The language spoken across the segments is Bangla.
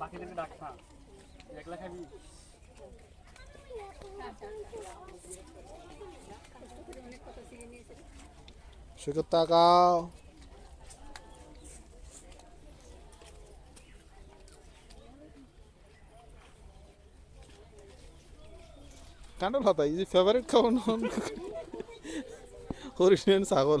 বাকিদেরকে ডাক না তাকাও। কান্ডল হাতা ফেভারিট খাওয়ানো হরিণ ছাগল।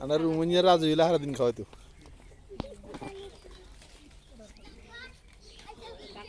आणि म्हणजे राजवीला हरदिन खावा तो